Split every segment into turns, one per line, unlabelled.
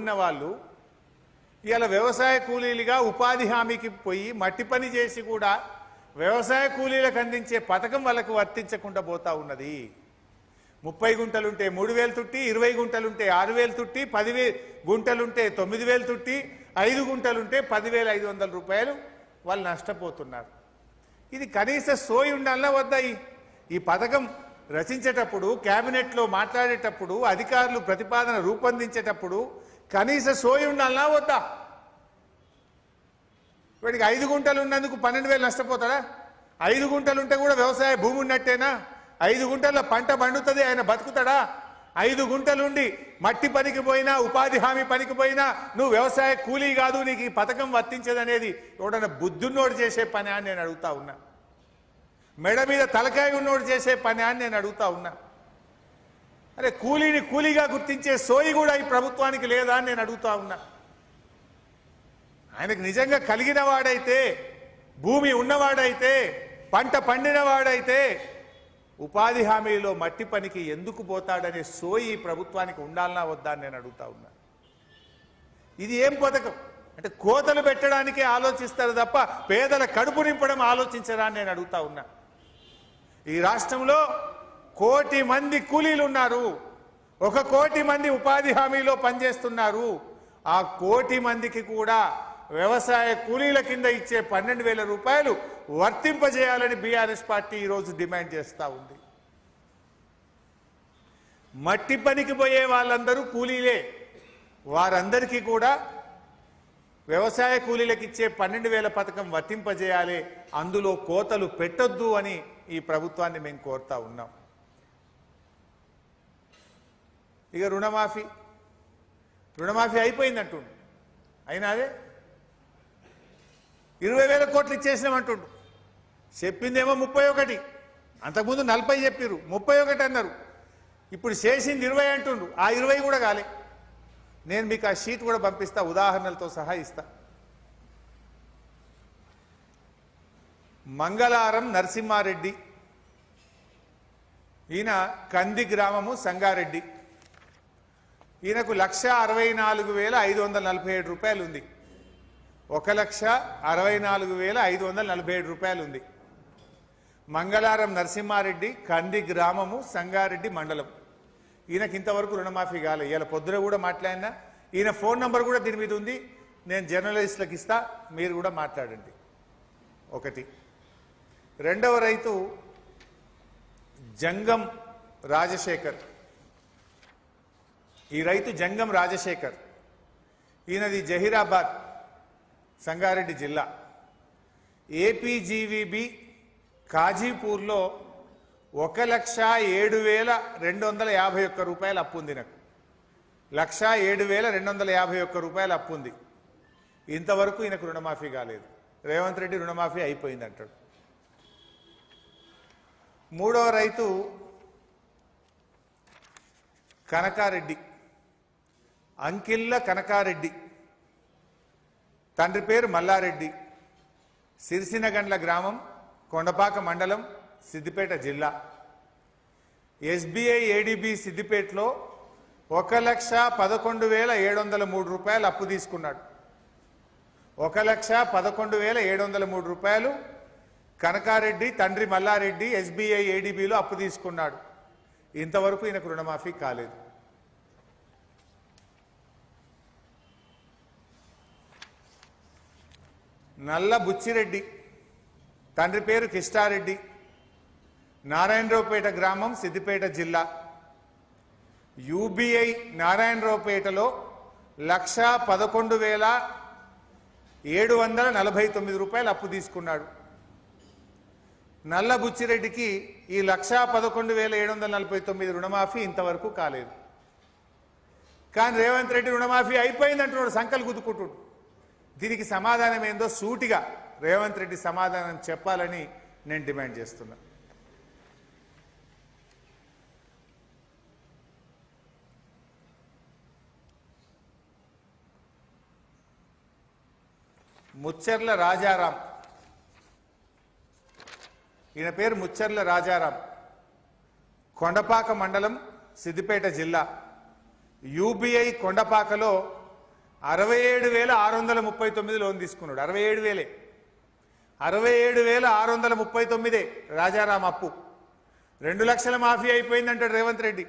ఉన్న వాళ్ళు ఇలా వ్యవసాయ కూలీలుగా ఉపాధి హామీకి పోయి మట్టి పని చేసి కూడా వ్యవసాయ కూలీలకు అందించే పథకం వాళ్ళకు వర్తించకుండా పోతా ఉన్నది. ముప్పై గుంటలుంటే మూడు వేలు తుట్టి ఇరవై గుంటలుంటే ఆరు వేలు తుట్టి పదివే గుంటలుంటే తొమ్మిది వేలు తుట్టి ఐదు గుంటలుంటే పదివేల ఐదు వందల రూపాయలు వాళ్ళు నష్టపోతున్నారు. ఇది కనీస సోయి ఉండాలన్నా వద్దాయి ఈ పథకం రచించేటప్పుడు క్యాబినెట్లో మాట్లాడేటప్పుడు అధికారులు ప్రతిపాదన రూపొందించేటప్పుడు కనీస సోయి ఉండాలనా వద్దా? వీడికి ఐదు గుంటలు ఉన్నందుకు పన్నెండు వేలు నష్టపోతాడా? ఐదు గుంటలు ఉంటే కూడా వ్యవసాయ భూమి ఉన్నట్టేనా? ఐదు గుంటల్లో పంట పండుతుంది ఆయన బతుకుతాడా? ఐదు గుంటలుండి మట్టి పనికి పోయినా ఉపాధి హామీ పనికి పోయినా నువ్వు వ్యవసాయ కూలీ కాదు నీకు ఈ పథకం వర్తించదనేది ఎవడన్నా బుద్ధున్నోడు చేసే పని అని నేను అడుగుతా ఉన్నా. మెడ మీద తలకాయ ఉన్నోడు చేసే పని అని నేను అడుగుతా ఉన్నా. అరే కూలీని కూలీగా గుర్తించే సోయి కూడా ఈ ప్రభుత్వానికి లేదా అని నేను అడుగుతా ఉన్నా. ఆయనకు నిజంగా కలిగిన వాడైతే భూమి ఉన్నవాడైతే పంట పండినవాడైతే ఉపాధి హామీలో మట్టి పనికి ఎందుకు పోతాడనే సోయి ప్రభుత్వానికి ఉండాలనా వద్దా అని నేను అడుగుతా ఉన్నా. ఇది ఏం పథకం? అంటే కోతలు పెట్టడానికే ఆలోచిస్తారు తప్ప పేదల కడుపు నింపడం ఆలోచించరా అని నేను అడుగుతా ఉన్నా. ఈ రాష్ట్రంలో కోటి మంది కూలీలు ఉన్నారు ఒక కోటి మంది ఉపాధి హామీలో పనిచేస్తున్నారు. ఆ కోటి మందికి కూడా వ్యవసాయ కూలీల కింద ఇచ్చే పన్నెండు వేల రూపాయలు వర్తింపజేయాలని బీఆర్ఎస్ పార్టీ ఈరోజు డిమాండ్ చేస్తూ ఉంది. మట్టి పనికి పోయే వాళ్ళందరూ కూలీలే. వారందరికీ కూడా వ్యవసాయ కూలీలకు ఇచ్చే పన్నెండు వేల పథకం వర్తింపజేయాలి. అందులో కోతలు పెట్టొద్దు అని ఈ ప్రభుత్వాన్ని మేము కోరుతా ఉన్నాం. ఇక రుణమాఫీ. రుణమాఫీ అయిపోయింది అంటుండు అయినా అదే? ఇరవై వేల కోట్లు ఇచ్చేసినామంటుండు. చెప్పిందేమో ముప్పై ఒకటి. అంతకుముందు నలభై చెప్పిర్రు. ముప్పై ఒకటి అన్నారు. ఇప్పుడు చేసింది ఇరవై అంటుండు. ఆ ఇరవై కూడా కాలే. నేను మీకు ఆ షీట్ కూడా పంపిస్తా ఉదాహరణలతో సహా ఇస్తా. మంగళారం నరసింహారెడ్డి. ఈయన కంది గ్రామము సంగారెడ్డి. ఈయనకు లక్ష అరవై నాలుగు వేల ఐదు వందల నలభై ఏడు రూపాయలు ఉంది. ఒక లక్ష అరవై నాలుగు వేల ఐదు వందల నలభై ఏడు రూపాయలు ఉంది. మంగళారం నరసింహారెడ్డి కంది గ్రామము సంగారెడ్డి మండలం. ఈయనకి ఇంతవరకు రుణమాఫీ కాలే. ఇవాళ పొద్దున కూడా మాట్లాడినా ఈయన ఫోన్ నంబర్ కూడా దీని మీద ఉంది. నేను జర్నలిస్టులకు ఇస్తా మీరు కూడా మాట్లాడండి. ఒకటి. రెండవ రైతు జంగం రాజశేఖర్. ఈ రైతు జంగం రాజశేఖర్. ఈయనది జహీరాబాద్ సంగారెడ్డి జిల్లా. ఏపీజీవీబీ కాజీపూర్లో ఒక లక్ష ఏడు వేల రెండు వందల యాభై ఒక్క రూపాయలు అప్పు ఉంది నాకు. లక్ష ఏడు వేల రెండు వందల యాభై ఒక్క రూపాయలు అప్పు ఉంది. ఇంతవరకు ఈయనకు రుణమాఫీ కాలేదు. రేవంత్ రెడ్డి రుణమాఫీ అయిపోయింది అంటాడు. మూడవ రైతు కనకారెడ్డి. అంకిల్ల కనకారెడ్డి. తండ్రి పేరు మల్లారెడ్డి. సిరిసినగండ్ల గ్రామం కొండపాక మండలం సిద్దిపేట జిల్లా. ఎస్బీఐ ఏడిబి సిద్దిపేటలో ఒక లక్ష పదకొండు వేల ఏడు వందల మూడు రూపాయలు అప్పు తీసుకున్నాడు. ఒక లక్ష పదకొండు వేల ఏడు వందల మూడు రూపాయలు కనకారెడ్డి తండ్రి మల్లారెడ్డి ఎస్బీఐ ఏడిబిలో అప్పు తీసుకున్నాడు. ఇంతవరకు ఈయనకు రుణమాఫీ కాలేదు. నల్ల బుచ్చిరెడ్డి. తండ్రి పేరు కిష్టారెడ్డి నారాయణరావుపేట గ్రామం సిద్దిపేట జిల్లా. యూబీఐ నారాయణరావుపేటలో లక్ష పదకొండు వేల ఏడు వందల నలభై తొమ్మిది రూపాయలు అప్పు తీసుకున్నాడు. నల్ల బుచ్చిరెడ్డికి ఈ లక్ష పదకొండు వేల ఏడు వందల నలభై తొమ్మిది రుణమాఫీ ఇంతవరకు కాలేదు. కానీ రేవంత్ రెడ్డి రుణమాఫీ అయిపోయిందంటున్నాడు సంకలు గుద్దుకుంటుడు. దీనికి సమాధానం ఏందో సూటిగా రేవంత్ రెడ్డి సమాధానం చెప్పాలని నేను డిమాండ్ చేస్తున్నా. ముచ్చర్ల రాజారాం. ఈయన పేరు ముచ్చర్ల రాజారాం. కొండపాక మండలం సిద్దిపేట జిల్లా. యూబీఐ కొండపాకలో అరవై ఏడు వేల ఆరు వందల ముప్పై తొమ్మిది లోన్ తీసుకున్నాడు. అరవై ఏడు వేలే. అరవై ఏడు వేల ఆరు వందల ముప్పై తొమ్మిదే రాజారాం అప్పు. రెండు లక్షల మాఫీ అయిపోయిందంటాడు రేవంత్ రెడ్డి.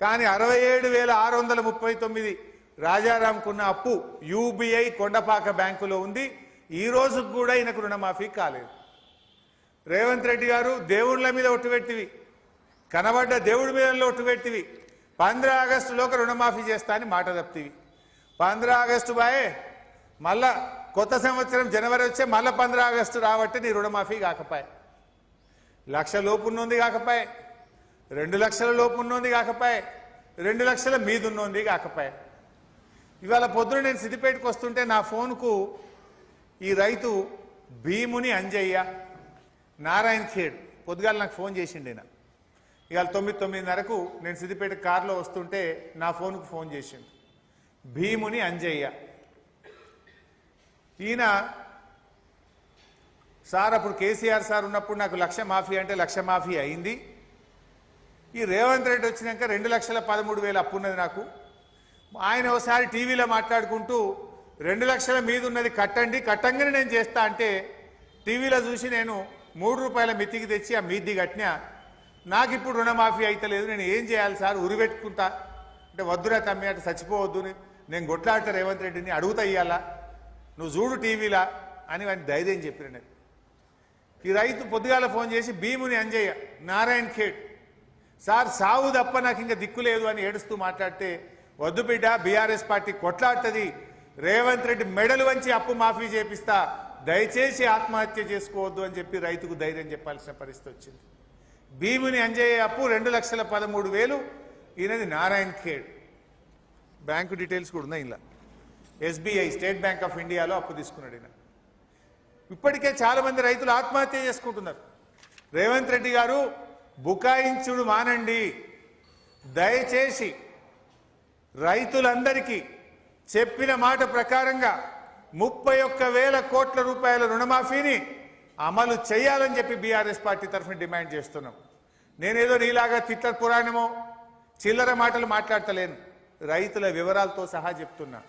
కానీ అరవై ఏడు వేల ఆరు వందల ముప్పై తొమ్మిది రాజారాంకున్న అప్పు యూబీఐ కొండపాక బ్యాంకులో ఉంది. ఈ రోజుకు కూడా ఈయనకు రుణమాఫీ కాలేదు. రేవంత్ రెడ్డి గారు దేవుళ్ళ మీద ఒట్టుపెట్టివి కనబడ్డ దేవుడి మీద ఒట్టుపెట్టివి పంద్ర ఆగస్టులోకి రుణమాఫీ చేస్తా అని మాట తప్పివి పంద్రా ఆగస్టు బాయే. మళ్ళా కొత్త సంవత్సరం జనవరి వచ్చే మళ్ళీ పంద్రా ఆగస్టు రాబట్టి నీ రుణమాఫీ కాకపాయే. లక్ష లోపు ఉన్నోంది కాకపాయే. రెండు లక్షల లోపు ఉన్నోంది కాకపాయే. రెండు లక్షల మీద ఉన్నోంది కాకపాయే. ఇవాళ పొద్దున నేను సిద్దిపేటకు వస్తుంటే నా ఫోన్కు ఈ రైతు భీముని అంజయ్య నారాయణ ఖేడ్ పొద్దుగాల నాకు ఫోన్ చేసిండు ఇవాళ తొమ్మిది తొమ్మిదిన్నరకు నేను సిద్దిపేట కారులో వస్తుంటే నా ఫోన్కు ఫోన్ చేసిండు. భీముని అంజయ్య. ఈయన సార్ అప్పుడు కేసీఆర్ సార్ ఉన్నప్పుడు నాకు లక్ష మాఫీ అంటే లక్ష మాఫీ అయింది. ఈ రేవంత్ రెడ్డి వచ్చినాక రెండు లక్షల పదమూడు వేలు అప్పు ఉన్నది నాకు. ఆయన ఒకసారి టీవీలో మాట్లాడుకుంటూ రెండు లక్షల మీద ఉన్నది కట్టండి కట్టంగానే నేను చేస్తా అంటే టీవీలో చూసి నేను మూడు రూపాయల మితికి తెచ్చి ఆ మీది కట్టినా నాకు ఇప్పుడు రుణమాఫీ అయితలేదు నేను ఏం చేయాలి సార్ ఉరిపెట్టుకుంటా. అంటే వద్దురా తమ్మి అంటే చచ్చిపోవద్దు నేను కొట్లాడతా రేవంత్ రెడ్డిని అడుగుతా ఇయ్యాలా? నువ్వు చూడు టీవీలా? అని వాడిని ధైర్యం చెప్పిన నేను. ఈ రైతు పొద్దుగాల ఫోన్ చేసి భీముని అంజయ్య నారాయణ్ ఖేడ్ సార్ సావు తప్ప నాకు ఇంకా దిక్కు లేదు అని ఏడుస్తూ మాట్లాడితే వద్దు బిడ్డ బీఆర్ఎస్ పార్టీ కొట్లాడుతుంది. రేవంత్ రెడ్డి మెడలు వంచి అప్పు మాఫీ చేపిస్తా. దయచేసి ఆత్మహత్య చేసుకోవద్దు అని చెప్పి రైతుకు ధైర్యం చెప్పాల్సిన పరిస్థితి వచ్చింది. భీముని అంజయ్య అప్పు రెండు లక్షల పదమూడు వేలు ఈయనది నారాయణ్ ఖేడ్. బ్యాంకు డీటెయిల్స్ కూడా ఉన్నాయి ఇలా ఎస్బీఐ స్టేట్ బ్యాంక్ ఆఫ్ ఇండియాలో అప్పు తీసుకున్నాడు ఈయన. ఇప్పటికే చాలామంది రైతులు ఆత్మహత్య చేసుకుంటున్నారు. రేవంత్ రెడ్డి గారు బుకాయించుడు మానండి. దయచేసి రైతులందరికీ చెప్పిన మాట ప్రకారంగా ముప్పై ఒక్క వేల కోట్ల రూపాయల రుణమాఫీని అమలు చేయాలని చెప్పి బీఆర్ఎస్ పార్టీ తరఫున డిమాండ్ చేస్తున్నాం. నేనేదో నీలాగా తిట్ల పురాణమో చిల్లర మాటలు మాట్లాడతలేను. రైతుల వివరాలతో సహా చెప్తున్నా.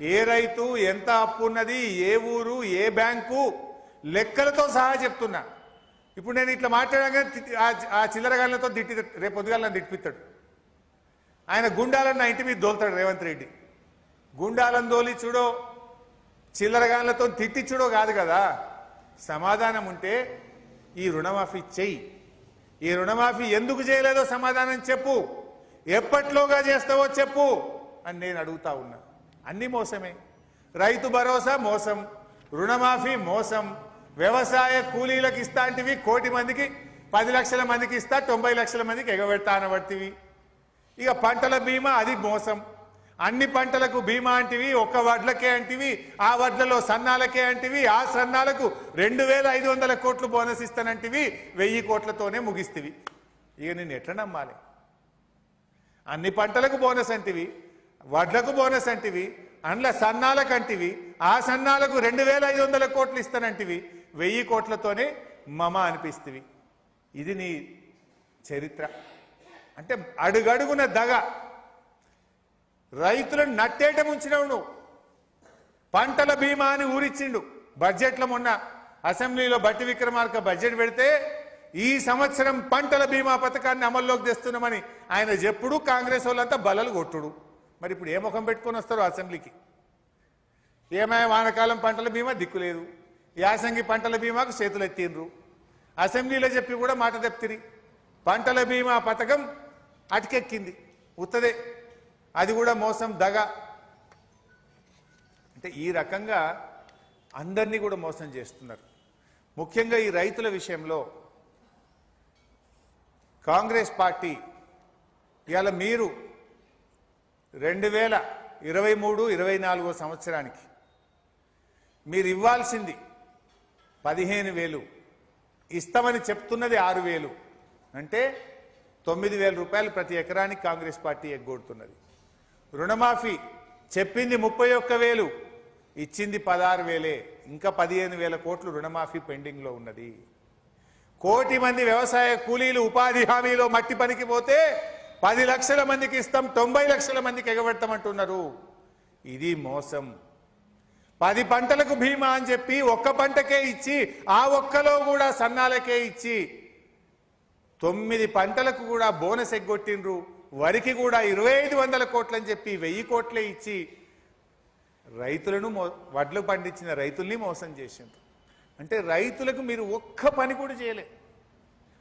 ఏ రైతు ఎంత అప్పు ఉన్నది ఏ ఊరు ఏ బ్యాంకు లెక్కలతో సహా చెప్తున్నా. ఇప్పుడు నేను ఇట్లా మాట్లాడగా ఆ చిల్లరగాళ్ళతో తిట్టి రేపు పొద్దుగాల నన్ను తిట్టిపిస్తాడు ఆయన గుండాలను నా ఇంటి మీద దోలుతాడు రేవంత్ రెడ్డి. గుండాలను దోలి చూడో చిల్లరగాళ్ళతో తిట్టి చూడో కాదు కదా. సమాధానం ఉంటే ఈ రుణమాఫీ చెయ్యి. ఈ రుణమాఫీ ఎందుకు చేయలేదో సమాధానం చెప్పు. ఎప్పట్లోగా చేస్తావో చెప్పు అని నేను అడుగుతా ఉన్నా. అన్ని మోసమే. రైతు భరోసా మోసం రుణమాఫీ మోసం వ్యవసాయ కూలీలకు ఇస్తాంటివి కోటి మందికి పది లక్షల మందికి ఇస్తా తొంభై లక్షల మందికి ఎగబెడతా అనబడితివి ఇక పంటల బీమా అది మోసం. అన్ని పంటలకు బీమా అంటివి ఒక్క వడ్లకే అంటివి ఆ వడ్లలో సన్నాలకే అంటివి ఆ సన్నాలకు రెండు వేల ఐదు వందల కోట్లు బోనస్ ఇస్తానంటివి వెయ్యి కోట్లతోనే ముగిస్తివి. ఇక నేను ఎట్లా నమ్మాలి? అన్ని పంటలకు బోనస్ అంటివి వడ్లకు బోనస్ అంటివి అండ్ల సన్నాలకు అంటివి ఆ సన్నాలకు రెండు వేల ఐదు వందల కోట్లు ఇస్తానంటివి వెయ్యి కోట్లతోనే మమ అనిపిస్తుంది ఇది నీ చరిత్ర. అంటే అడుగడుగున దగ. రైతులను నట్టేట ముంచినవు నువ్వు. పంటల బీమా అని ఊరిచ్చిండు. బడ్జెట్లో మొన్న అసెంబ్లీలో బట్టి విక్రమార్క బడ్జెట్ పెడితే ఈ సంవత్సరం పంటల బీమా పథకాన్ని అమల్లోకి తెస్తున్నామని ఆయన చెప్పుడు కాంగ్రెస్ వాళ్ళంతా బలలు కొట్టుడు. మరి ఇప్పుడు ఏ ముఖం పెట్టుకొని వస్తారు అసెంబ్లీకి? ఏమైనా వానకాలం పంటల బీమా దిక్కులేదు యాసంగి పంటల బీమాకు చేతులు ఎత్తిండ్రు. అసెంబ్లీలో చెప్పి కూడా మాట తెప్తిరి పంటల బీమా పథకం అటుకెక్కింది. ఉత్తదే. అది కూడా మోసం దగ. అంటే ఈ రకంగా అందరినీ కూడా మోసం చేస్తున్నారు. ముఖ్యంగా ఈ రైతుల విషయంలో కాంగ్రెస్ పార్టీ ఇవాళ మీరు రెండు వేల ఇరవై మూడు ఇరవై నాలుగో సంవత్సరానికి మీరు ఇవ్వాల్సింది పదిహేను వేలు. ఇస్తామని చెప్తున్నది ఆరు వేలు. అంటే తొమ్మిది వేల రూపాయలు ప్రతి ఎకరానికి కాంగ్రెస్ పార్టీ ఎగ్గొడుతున్నది. రుణమాఫీ చెప్పింది ముప్పై ఒక్క వేలు. ఇచ్చింది పదహారు వేలే. ఇంకా పదిహేను వేల కోట్లు రుణమాఫీ పెండింగ్లో ఉన్నది. కోటి మంది వ్యవసాయ కూలీలు ఉపాధి హామీలో మట్టి పనికి పోతే పది లక్షల మందికి ఇస్తాం తొంభై లక్షల మందికి ఎగబెడతామంటున్నారు. ఇది మోసం. పది పంటలకు బీమా అని చెప్పి ఒక్క పంటకే ఇచ్చి ఆ ఒక్కలో కూడా సన్నాలకే ఇచ్చి తొమ్మిది పంటలకు కూడా బోనస్ ఎగ్గొట్టిండ్రు. వరికి కూడా ఇరవై ఐదు వందల కోట్లని చెప్పి వెయ్యి కోట్లే ఇచ్చి రైతులను మో వడ్లు పండించిన రైతుల్ని మోసం చేసిండ్రు. అంటే రైతులకు మీరు ఒక్క పని కూడా చేయలే.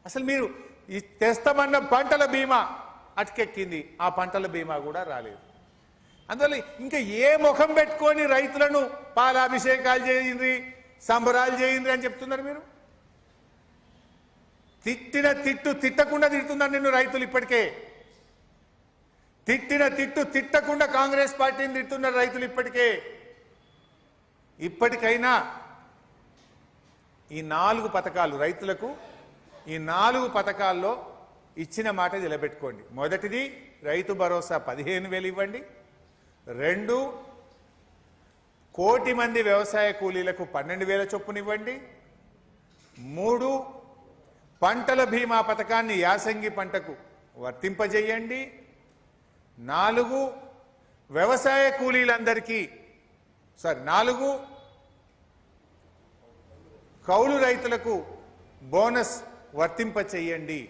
అసలు మీరు ఈ తెస్తామన్న పంటల బీమా అటుకెక్కింది ఆ పంటల బీమా కూడా రాలేదు. అందువల్ల ఇంకా ఏ ముఖం పెట్టుకొని రైతులను పాలాభిషేకాలు చేయండి సంబరాలు చేయండి అని చెప్తున్నారు మీరు? తిట్టిన తిట్టు తిట్టకుండా తిడుతున్నారు నిన్ను రైతులు ఇప్పటికే. తిట్టిన తిట్టు తిట్టకుండా కాంగ్రెస్ పార్టీని తిడుతున్నారు రైతులు ఇప్పటికే. ఇప్పటికైనా ఈ నాలుగు పథకాలు రైతులకు ఈ నాలుగు పథకాల్లో ఇచ్చిన మాట నిలబెట్టుకోండి. మొదటిది రైతు భరోసా పదిహేను వేలు ఇవ్వండి. రెండు కోటి మంది వ్యవసాయ కూలీలకు పన్నెండు వేల చొప్పునివ్వండి. మూడు పంటల బీమా పథకాన్ని యాసంగి పంటకు వర్తింపజేయండి. నాలుగు వ్యవసాయ కూలీలందరికీ సారీ నాలుగు కౌలు రైతులకు బోనస్ వర్తింపచేయండి.